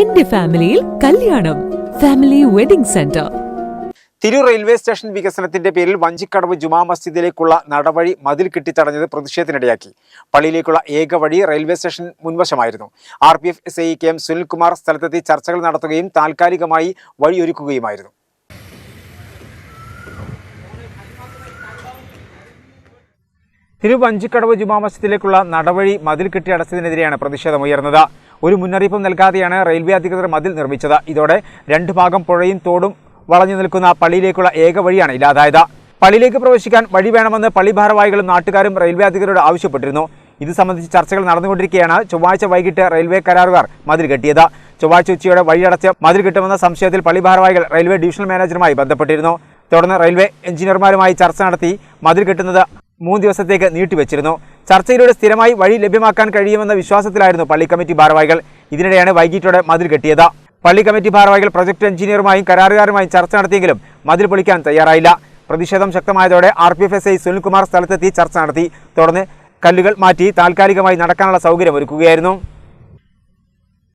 എന്റെ ഫാമിലിയിൽ കല്യാണം. Family wedding centre. Tirur railway station വികസനത്തിന്റെ പേരിൽ വഞ്ചിക്കടവ് ജുമാ മസ്ജിദിലേക്കുള്ള നടവഴി മതിൽ കെട്ടിത്തടഞ്ഞത് പ്രതിഷേധത്തിനിടയാക്കി. പള്ളിയിലേക്കുള്ള ഏക വഴി railway station മുൻവശമായിരുന്നു. R P F S I K M Sunilkumar സ്ഥലത്തെത്തി ചർച്ചകൾ നടത്തുകയും താൽക്കാലികമായി വഴിയൊരുക്കുകയുമായിരുന്നു. തിരു വഞ്ചിക്കടവ് ജുമാ മസ്ജിദിലേക്കുള്ള നടവഴി മതിൽ കെട്ടി അടച്ചതിനെതിരെയാണ് പ്രതിഷേധമുയർന്നത്. ഒരു മുന്നറിയിപ്പും നൽകാതെയാണ് റെയിൽവേ അധികൃതർ മതിൽ നിർമ്മിച്ചത്. ഇതോടെ രണ്ട് ഭാഗം പുഴയും തോടും വളഞ്ഞു നിൽക്കുന്ന പള്ളിയിലേക്കുള്ള ഏക വഴിയാണ് ഇല്ലാതായത്. പള്ളിയിലേക്ക് പ്രവേശിക്കാൻ വഴി വേണമെന്ന് പള്ളി ഭാരവാഹികളും നാട്ടുകാരും റെയിൽവേ അധികൃതരോട് ആവശ്യപ്പെട്ടിരുന്നു. ഇത് സംബന്ധിച്ച് ചർച്ചകൾ നടന്നുകൊണ്ടിരിക്കുകയാണ്. ചൊവ്വാഴ്ച വൈകിട്ട് റെയിൽവേ കരാറുകാർ മതിൽ കെട്ടിയത്. ചൊവ്വാഴ്ച ഉച്ചയോടെ വഴിയടച്ച് മതിൽ കിട്ടുമെന്ന സംശയത്തിൽ പള്ളി ഭാരവാഹികൾ റെയിൽവേ ഡിവിഷണൽ മാനേജറുമായി ബന്ധപ്പെട്ടിരുന്നു. തുടർന്ന് റെയിൽവേ എഞ്ചിനീയർമാരുമായി ചർച്ച നടത്തി മതിൽ കെട്ടുന്നത് മൂന്ന് ദിവസത്തേക്ക് നീട്ടിവെച്ചിരുന്നു ചർച്ചയിലൂടെ സ്ഥിരമായി വഴി ലഭ്യമാക്കാൻ കഴിയുമെന്ന വിശ്വാസത്തിലായിരുന്നു പള്ളി കമ്മിറ്റി ഭാരവാഹികൾ. ഇതിനിടെയാണ് വൈകിട്ടോടെ മതിൽ കെട്ടിയത്. പള്ളി കമ്മിറ്റി ഭാരവാഹികൾ പ്രൊജക്ട് എഞ്ചിനീയറുമായും കരാറുകാരുമായും ചർച്ച നടത്തിയെങ്കിലും മതിൽ പൊളിക്കാൻ തയ്യാറായില്ല. പ്രതിഷേധം ശക്തമായതോടെ R P F S I Sunilkumar സ്ഥലത്തെത്തി ചർച്ച നടത്തി. തുടർന്ന് കല്ലുകൾ മാറ്റി താൽക്കാലികമായി നടക്കാനുള്ള സൗകര്യം ഒരുക്കുകയായിരുന്നു.